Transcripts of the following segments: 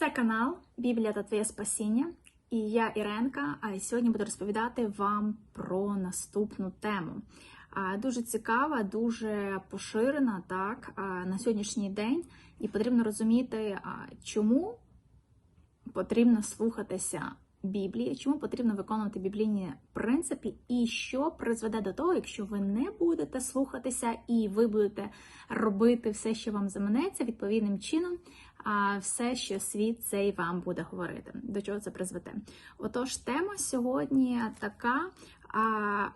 Це канал Біблія та Твоє Спасіння. І я Іренка. А сьогодні буду розповідати вам про наступну тему. Дуже цікава, дуже поширена так на сьогоднішній день, і потрібно розуміти, чому потрібно слухатися Біблії, чому потрібно виконувати біблійні принципи, і що призведе до того, якщо ви не будете слухатися і ви будете робити все, що вам заманеться, відповідним чином, а все, що світ цей вам буде говорити. До чого це призведе? Отож, тема сьогодні така а,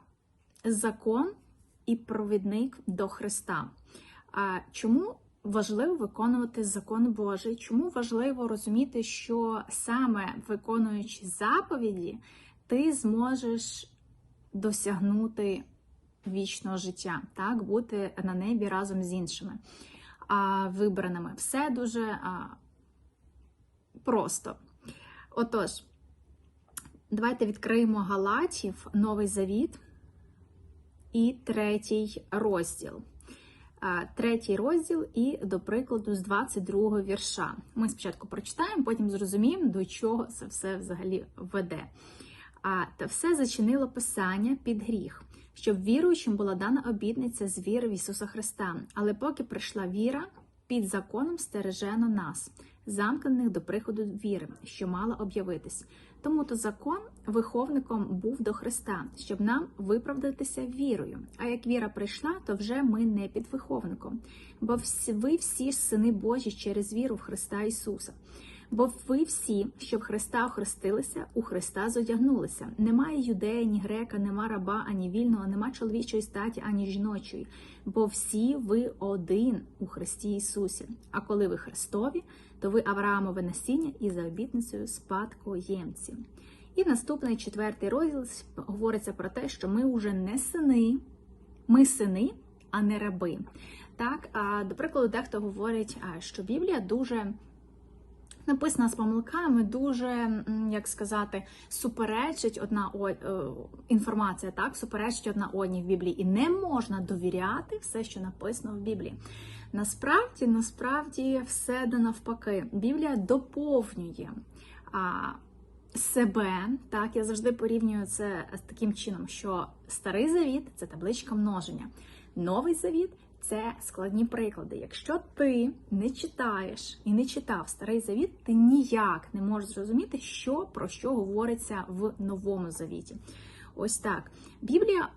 закон і провідник до Христа. А, чому? Важливо виконувати закон Божий. Чому важливо розуміти, що саме виконуючи заповіді, ти зможеш досягнути вічного життя, так, бути на небі разом з іншими а, вибраними. Все дуже а, просто. Отож, давайте відкриємо Галатів, Новий Завіт і третій розділ третій розділ і, до прикладу, з 22 вірша. Ми спочатку прочитаємо, потім зрозуміємо, до чого це все взагалі веде. А та все зачинило Писання під гріх, щоб віруючим була дана обітниця з віри в Ісуса Христа. Але поки прийшла віра, під законом стережено нас, замкнених до приходу віри, що мала об'явитись. Тому то закон виховником був до Христа, щоб нам виправдатися вірою. А як віра прийшла, то вже ми не під виховником, бо ви всі сини Божі через віру в Христа Ісуса. Бо ви всі, що в Христа охрестилися, у Христа зодягнулися. Немає юдея, ні грека, нема раба, ані вільного, нема чоловічої статі, ані жіночої, бо всі ви один у Христі Ісусі. А коли ви Христові, то ви Авраамове насіння і за обітницею спадкоємці. І наступний четвертий розділ говориться про те, що ми вже не сини, ми сини, а не раби. Так, а до прикладу, дехто говорить, що Біблія дуже написана з помилками, дуже, як сказати, суперечить одна о, е, інформація, так, суперечить одна одній в Біблії. І не можна довіряти все, що написано в Біблії. Насправді, насправді, все де навпаки. Біблія доповнює. А, Себе, так, я завжди порівнюю це з таким чином, що старий завіт це табличка множення, новий завіт це складні приклади. Якщо ти не читаєш і не читав старий завіт, ти ніяк не можеш зрозуміти, що про що говориться в новому завіті. Ось так. Біблія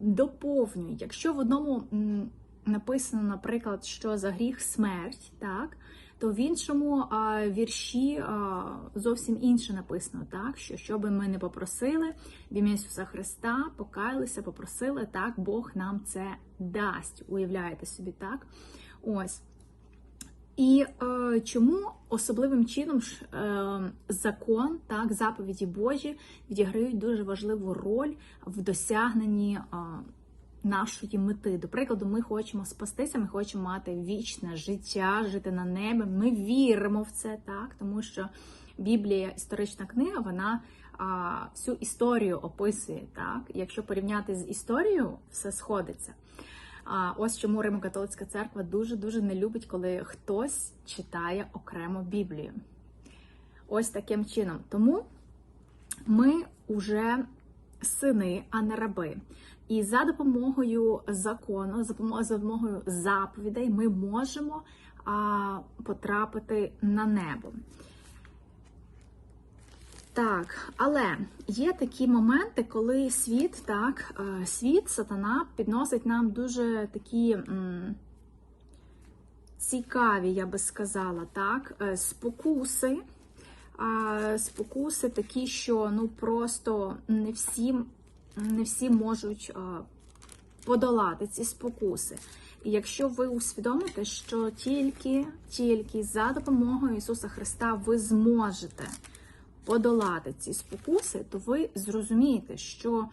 доповнює, якщо в одному написано, наприклад, що за гріх смерть, так то в іншому а, вірші а, зовсім інше написано, так що що би ми не попросили в ім'я Ісуса Христа, покаялися, попросили, так Бог нам це дасть. Уявляєте собі, так? Ось. І е, чому особливим чином е, закон, так, заповіді Божі відіграють дуже важливу роль в досягненні е, нашої мети. До прикладу, ми хочемо спастися, ми хочемо мати вічне життя, жити на небі. Ми віримо в це, так, тому що Біблія, історична книга, вона а, всю історію описує. так. Якщо порівняти з історією, все сходиться. А ось чому Римо-католицька церква дуже-дуже не любить, коли хтось читає окремо Біблію. Ось таким чином. Тому ми вже сини, а не раби. І за допомогою закону, за допомогою заповідей, ми можемо а, потрапити на небо. Так, але є такі моменти, коли світ, так, світ, сатана підносить нам дуже такі м, цікаві, я би сказала, так, е, спокуси. А, спокуси такі, що ну просто не всім не всі можуть подолати ці спокуси. І якщо ви усвідомите, що тільки тільки за допомогою Ісуса Христа ви зможете подолати ці спокуси, то ви зрозумієте, що е,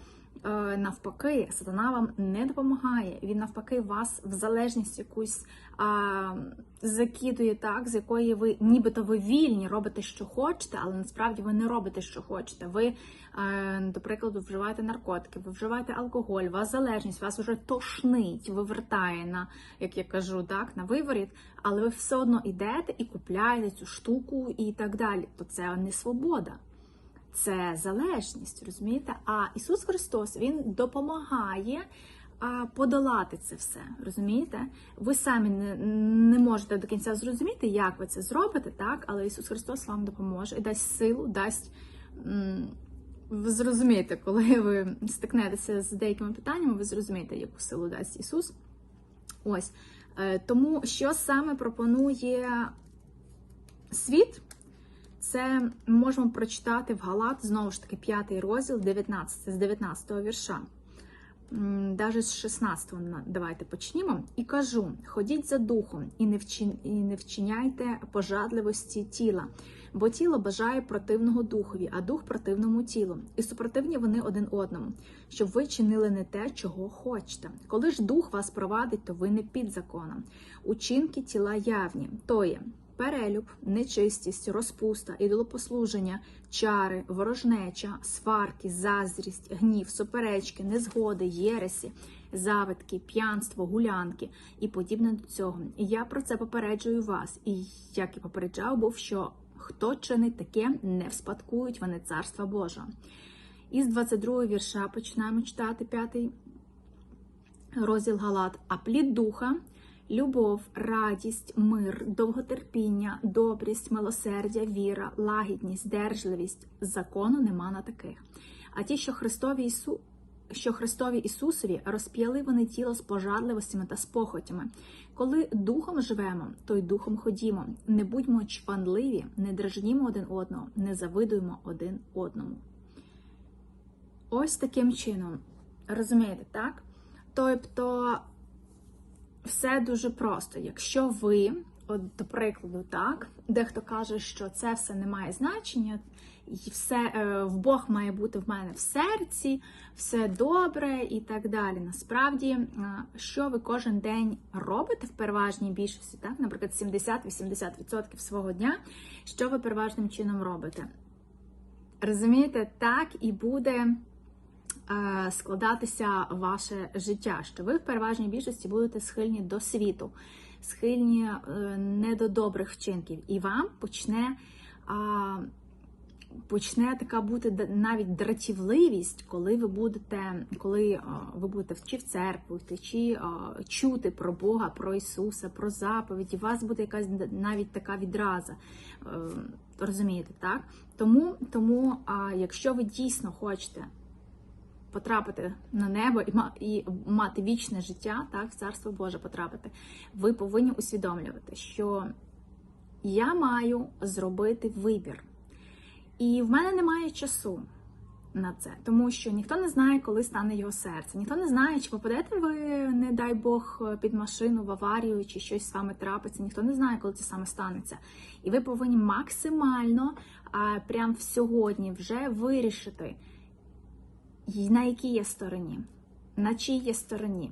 навпаки, сатана вам не допомагає. Він навпаки вас в залежність якусь а, закидує так, з якої ви нібито ви вільні, робите, що хочете, але насправді ви не робите, що хочете. Ви, е, до прикладу, вживаєте наркотики, ви вживаєте алкоголь, у вас залежність, вас вже тошнить, вивертає на, як я кажу, так, на виворіт, але ви все одно йдете і купляєте цю штуку і так далі. То це не свобода. Це залежність, розумієте? А Ісус Христос Він допомагає подолати це все. Розумієте? Ви самі не, не можете до кінця зрозуміти, як ви це зробите, так? Але Ісус Христос вам допоможе і дасть силу, дасть. Ви зрозумієте, коли ви стикнетеся з деякими питаннями, ви зрозумієте, яку силу дасть Ісус. Ось. Е, Тому що саме пропонує світ, це можемо прочитати в Галат, знову ж таки, п'ятий розділ, 19, з 19 вірша. Даже з 16 на- давайте почнімо. І кажу: ходіть за духом і не, вчин... і не вчиняйте пожадливості тіла, бо тіло бажає противного духові, а дух противному тілу. І супротивні вони один одному, щоб ви чинили не те, чого хочете. Коли ж дух вас провадить, то ви не під законом. Учинки тіла явні, то є перелюб, нечистість, розпуста, ідолопослуження, чари, ворожнеча, сварки, заздрість, гнів, суперечки, незгоди, єресі, завитки, п'янство, гулянки і подібне до цього. І я про це попереджую вас, і як і попереджав був, що хто чинить таке, не вспадкують вони царства Божого. Із 22 вірша починаємо читати п'ятий розділ Галат, а плід духа. Любов, радість, мир, довготерпіння, добрість, милосердя, віра, лагідність, держливість. Закону нема на таких. А ті, що Христові Ісу... що Христові Ісусові розп'яли вони тіло з пожадливостями та спохотями. Коли духом живемо, то й духом ходімо. Не будьмо чванливі, не дражнімо один одного, не завидуємо один одному. Ось таким чином. Розумієте, так? Тобто все дуже просто. Якщо ви, от до прикладу, так, дехто каже, що це все не має значення, і все е, в Бог має бути в мене в серці, все добре і так далі. Насправді, е, що ви кожен день робите в переважній більшості, так, наприклад, 70-80% свого дня, що ви переважним чином робите? Розумієте, так і буде складатися ваше життя, що ви в переважній більшості будете схильні до світу, схильні е, не до добрих вчинків, і вам почне. Почне така бути навіть дратівливість, коли ви будете, коли е, ви будете чи в церкву чи е, чути про Бога, про Ісуса, про заповіді. У вас буде якась навіть така відраза. Е, Розумієте, так? Тому, тому якщо ви дійсно хочете потрапити на небо і, мати вічне життя, так, в царство Боже потрапити, ви повинні усвідомлювати, що я маю зробити вибір. І в мене немає часу на це, тому що ніхто не знає, коли стане його серце. Ніхто не знає, чи попадете ви, не дай Бог, під машину в аварію, чи щось з вами трапиться. Ніхто не знає, коли це саме станеться. І ви повинні максимально а, прям сьогодні вже вирішити, на якій є стороні, на чій є стороні.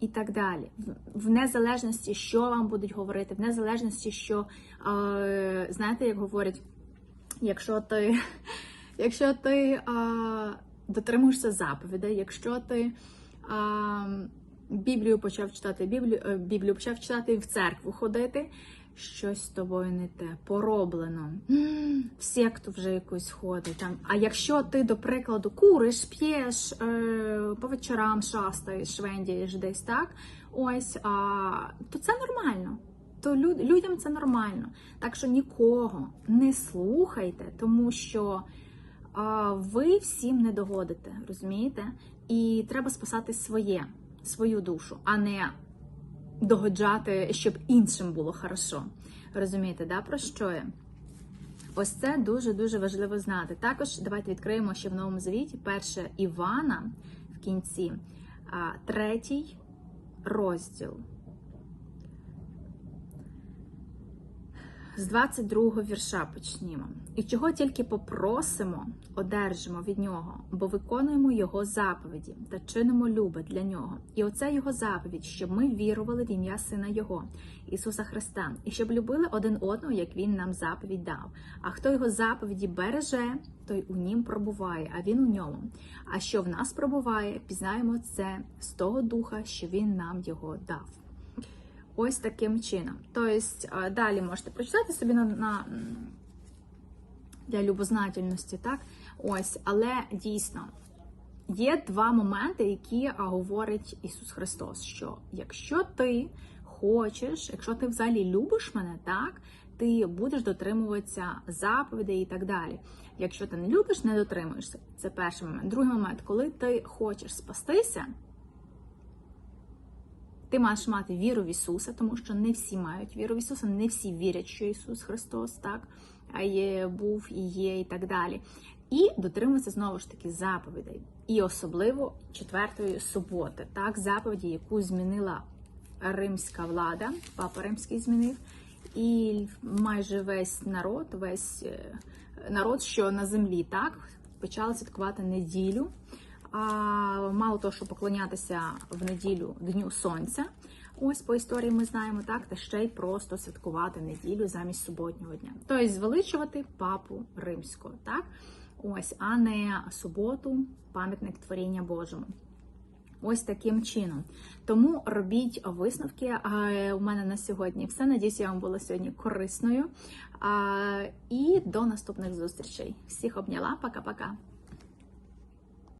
І так далі, В- незалежності, що вам будуть говорити, в незалежності, що е, знаєте, як говорять, якщо ти, якщо ти а, дотримуєшся заповідей, якщо ти а, Біблію почав читати, Біблію, е, Біблію почав читати в церкву ходити, щось з тобою не те, пороблено. В секту вже якусь ходить. Там. А якщо ти, до прикладу, куриш, п'єш, е, по вечорам шастаєш, швендієш десь так, ось, а, то це нормально то люд, людям це нормально. Так що нікого не слухайте, тому що а, ви всім не догодите, розумієте? І треба спасати своє, свою душу, а не догоджати, щоб іншим було хорошо. Розумієте, да, про що я? Ось це дуже-дуже важливо знати. Також давайте відкриємо ще в Новому Завіті перше Івана в кінці, а, третій розділ. з 22 вірша почнімо. І чого тільки попросимо, одержимо від нього, бо виконуємо його заповіді та чинимо любе для нього. І оце його заповідь, щоб ми вірували в ім'я Сина Його, Ісуса Христа, і щоб любили один одного, як Він нам заповідь дав. А хто його заповіді береже, той у нім пробуває, а він у ньому. А що в нас пробуває, пізнаємо це з того духа, що він нам його дав. Ось таким чином. Тобто, далі можете прочитати собі на, на для любознательності, так? Ось, але дійсно є два моменти, які говорить Ісус Христос: що якщо ти хочеш, якщо ти взагалі любиш мене, так, ти будеш дотримуватися заповідей і так далі. Якщо ти не любиш, не дотримуєшся. Це перший момент. Другий момент, коли ти хочеш спастися, ти маєш мати віру в Ісуса, тому що не всі мають віру в Ісуса, не всі вірять, що Ісус Христос так є, був і є, і так далі. І дотримуватися знову ж таки заповідей. І особливо четвертої суботи, так, заповіді, яку змінила римська влада, папа римський змінив, і майже весь народ, весь е, народ, що на землі, так, почали святкувати неділю. А мало того, що поклонятися в неділю Дню Сонця. Ось по історії ми знаємо так, та ще й просто святкувати неділю замість суботнього дня. Тобто звеличувати папу римського, так? Ось, а не суботу, пам'ятник творіння Божому. Ось таким чином. Тому робіть висновки. У мене на сьогодні все. Надіюсь, я вам була сьогодні корисною. І до наступних зустрічей. Всіх обняла, пока-пока.